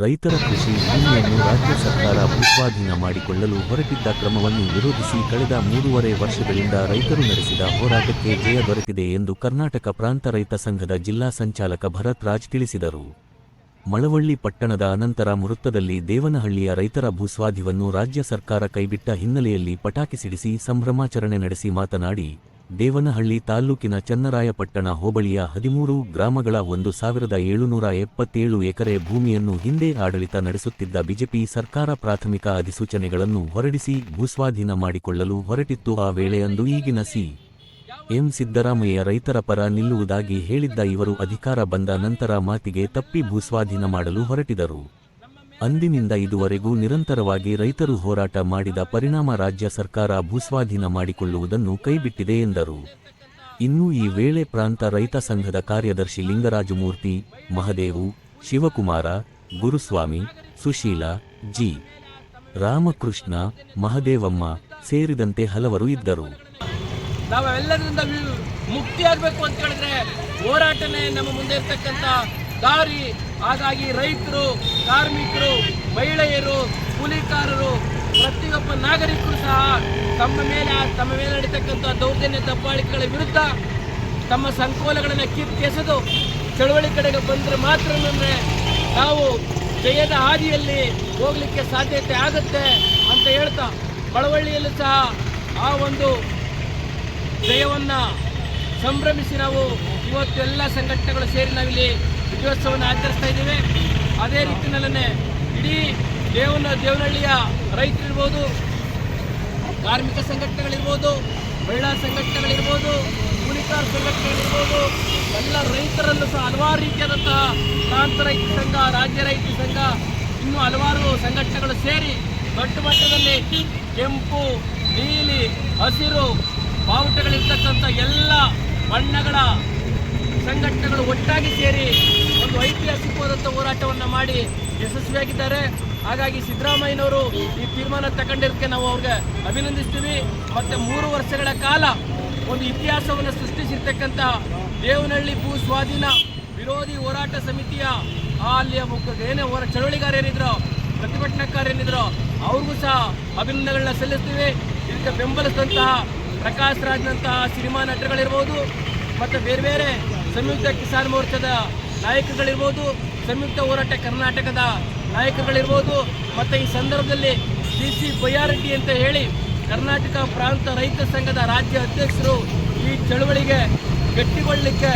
ರೈತರ ಕೃಷಿ ಭೂಮಿಯನ್ನು ರಾಜ್ಯ ಸರ್ಕಾರ ಭೂಸ್ವಾಧೀನ ಮಾಡಿಕೊಳ್ಳಲು ಹೊರಟಿದ್ದ ಕ್ರಮವನ್ನು ವಿರೋಧಿಸಿ ಕಳೆದ ಮೂರುವರೆ ವರ್ಷಗಳಿಂದ ರೈತರು ನಡೆಸಿದ ಹೋರಾಟಕ್ಕೆ ಜಯ ದೊರೆತಿದೆ ಎಂದು ಕರ್ನಾಟಕ ಪ್ರಾಂತ ರೈತ ಸಂಘದ ಜಿಲ್ಲಾ ಸಂಚಾಲಕ ಭರತ್ ರಾಜ್ ತಿಳಿಸಿದರು. ಮಳವಳ್ಳಿ ಪಟ್ಟಣದ ಅನಂತರ ಮೃತ್ತದಲ್ಲಿ ದೇವನಹಳ್ಳಿಯ ರೈತರ ಭೂಸ್ವಾಧಿವನ್ನು ರಾಜ್ಯ ಸರ್ಕಾರ ಕೈಬಿಟ್ಟ ಹಿನ್ನೆಲೆಯಲ್ಲಿ ಪಟಾಕಿ ಸಿಡಿಸಿ ಸಂಭ್ರಮಾಚರಣೆ ನಡೆಸಿ ಮಾತನಾಡಿ ದೇವನಹಳ್ಳಿ ತಾಲ್ಲೂಕಿನ ಚನ್ನರಾಯಪಟ್ಟಣ ಹೋಬಳಿಯ ಹದಿಮೂರು ಗ್ರಾಮಗಳ ಒಂದು ಸಾವಿರದ ಏಳುನೂರ ಎಪ್ಪತ್ತೇಳು ಎಕರೆ ಭೂಮಿಯನ್ನು ಹಿಂದೆ ಆಡಳಿತ ನಡೆಸುತ್ತಿದ್ದ ಬಿಜೆಪಿ ಸರ್ಕಾರ ಪ್ರಾಥಮಿಕ ಅಧಿಸೂಚನೆಗಳನ್ನು ಹೊರಡಿಸಿ ಭೂಸ್ವಾಧೀನ ಮಾಡಿಕೊಳ್ಳಲು ಹೊರಟಿತ್ತು. ಆ ವೇಳೆಯಂದು ಈಗಿನ ಸಿ. ಎಂ. ಸಿದ್ದರಾಮಯ್ಯ ರೈತರ ಪರ ನಿಲ್ಲುವುದಾಗಿ ಹೇಳಿದ್ದ ಇವರು ಅಧಿಕಾರ ಬಂದ ನಂತರ ಮಾತಿಗೆ ತಪ್ಪಿ ಭೂಸ್ವಾಧೀನ ಮಾಡಲು ಹೊರಟಿದರು. ಅಂದಿನಿಂದ ಇದುವರೆಗೂ ನಿರಂತರವಾಗಿ ರೈತರು ಹೋರಾಟ ಮಾಡಿದ ಪರಿಣಾಮ ರಾಜ್ಯ ಸರ್ಕಾರ ಭೂಸ್ವಾಧೀನ ಮಾಡಿಕೊಳ್ಳುವುದನ್ನು ಕೈಬಿಟ್ಟಿದೆ ಎಂದರು. ಇನ್ನು ಈ ವೇಳೆ ಪ್ರಾಂತ ರೈತ ಸಂಘದ ಕಾರ್ಯದರ್ಶಿ ಲಿಂಗರಾಜಮೂರ್ತಿ ಮಹದೇವು, ಶಿವಕುಮಾರ, ಗುರುಸ್ವಾಮಿ, ಸುಶೀಲ, ಜಿ. ರಾಮಕೃಷ್ಣ, ಮಹದೇವಮ್ಮ ಸೇರಿದಂತೆ ಹಲವರು ಇದ್ದರು. ನಾವೆಲ್ಲರಿಂದ ವಿ- ಮುಕ್ತಿ ಆಗಬೇಕು ಅಂತ ಹೇಳಿದ್ರೆ ಹೋರಾಟನೇ ನಮ್ಮ ಮುಂದೆ ಇರ್ತಕ್ಕಂಥ ದಾರಿ. ಹಾಗಾಗಿ ರೈತರು, ಕಾರ್ಮಿಕರು, ಮಹಿಳೆಯರು, ಕೂಲಿಕಾರರು, ಪ್ರತಿಯೊಬ್ಬ ನಾಗರಿಕರು ಸಹ ತಮ್ಮ ಮೇಲೆ ತಮ್ಮ ಮೇಲೆ ನಡೀತಕ್ಕಂಥ ದೌರ್ಜನ್ಯ ದಬ್ಬಾಳಿಕೆಗಳ ವಿರುದ್ಧ ತಮ್ಮ ಸಂಕೋಲಗಳನ್ನು ಕಿತ್ತೆಸೆದು ಚಳವಳಿ ಕಡೆಗೆ ಬಂದರೆ ಮಾತ್ರ ನಾವು ಜಯದ ಹಾದಿಯಲ್ಲಿ ಹೋಗಲಿಕ್ಕೆ ಸಾಧ್ಯತೆ ಆಗುತ್ತೆ ಅಂತ ಹೇಳ್ತಾ ಬಳವಳ್ಳಿಯಲ್ಲೂ ಸಹ ಆ ಒಂದು ಜಯವನ್ನು ಸಂಭ್ರಮಿಸಿ ನಾವು ಇವತ್ತು ಎಲ್ಲ ಸಂಘಟನೆಗಳು ಸೇರಿ ನಾವಿಲ್ಲಿ ವಿಜಯೋತ್ಸವವನ್ನು ಆಚರಿಸ್ತಾ ಇದ್ದೇವೆ. ಅದೇ ರೀತಿಯಲ್ಲೇ ಇಡೀ ದೇವನ ದೇವನಹಳ್ಳಿಯ ರೈತರಿರ್ಬೋದು, ಕಾರ್ಮಿಕ ಸಂಘಟನೆಗಳಿರ್ಬೋದು, ಮಹಿಳಾ ಸಂಘಟನೆಗಳಿರ್ಬೋದು, ಕೂಲಿಕಾರ ಸಂಘಟನೆಗಳಿರ್ಬೋದು, ಎಲ್ಲ ರೈತರಲ್ಲೂ ಸಹ ಹಲವಾರು ರೀತಿಯಾದಂತಹ ಪ್ರಾಂತ ರೈತ ಸಂಘ, ರಾಜ್ಯ ರೈತ ಸಂಘ, ಇನ್ನೂ ಹಲವಾರು ಸಂಘಟನೆಗಳು ಸೇರಿ ದೊಡ್ಡ ಮಟ್ಟದಲ್ಲಿ ಕೆಂಪು, ನೀಲಿ, ಹಸಿರು, ಬಾವುಟಗಳಿರ್ತಕ್ಕಂಥ ಎಲ್ಲ ಬಣ್ಣಗಳ ಸಂಘಟನೆಗಳು ಒಟ್ಟಾಗಿ ಸೇರಿ ಒಂದು ಐತಿಹಾಸಿಕವಾದಂಥ ಹೋರಾಟವನ್ನು ಮಾಡಿ ಯಶಸ್ವಿಯಾಗಿದ್ದಾರೆ. ಹಾಗಾಗಿ ಸಿದ್ದರಾಮಯ್ಯನವರು ಈ ತೀರ್ಮಾನ ತಗೊಂಡಿದ್ದಕ್ಕೆ ನಾವು ಅವ್ರಿಗೆ ಅಭಿನಂದಿಸ್ತೀವಿ. ಮತ್ತು ಮೂರು ವರ್ಷಗಳ ಕಾಲ ಒಂದು ಇತಿಹಾಸವನ್ನು ಸೃಷ್ಟಿಸಿರ್ತಕ್ಕಂಥ ದೇವನಹಳ್ಳಿ ಭೂ ಸ್ವಾಧೀನ ವಿರೋಧಿ ಹೋರಾಟ ಸಮಿತಿಯ ಅಲ್ಲಿಯ ಏನೇ ಹೋರ ಚಳವಳಿಗಾರ ಏನಿದ್ರು ಪ್ರತಿಭಟನಾಕಾರ ಏನಿದ್ರು ಅವ್ರಿಗೂ ಸಹ ಅಭಿನಂದನೆಗಳನ್ನ ಸಲ್ಲಿಸ್ತೀವಿ. ಇದಕ್ಕೆ ಬೆಂಬಲಿಸಿದಂತಹ ಪ್ರಕಾಶ್ ರಾಜ್ನಂತಹ ಸಿನಿಮಾ ನಟರುಗಳಿರ್ಬೋದು. ಮತ್ತು ಬೇರೆ ಬೇರೆ ಸಂಯುಕ್ತ ಕಿಸಾನ್ ಮೋರ್ಚಾದ ನಾಯಕರುಗಳಿರ್ಬೋದು, ಸಂಯುಕ್ತ ಹೋರಾಟ ಕರ್ನಾಟಕದ ನಾಯಕರುಗಳಿರ್ಬೋದು, ಮತ್ತು ಈ ಸಂದರ್ಭದಲ್ಲಿ ಸಿ ಸಿ ಬಯ್ಯಾರೆಡ್ಡಿ ಅಂತ ಹೇಳಿ ಕರ್ನಾಟಕ ಪ್ರಾಂತ ರೈತ ಸಂಘದ ರಾಜ್ಯ ಅಧ್ಯಕ್ಷರು ಈ ಚಳವಳಿಗೆ ಗಟ್ಟಿಗೊಳ್ಳಲಿಕ್ಕೆ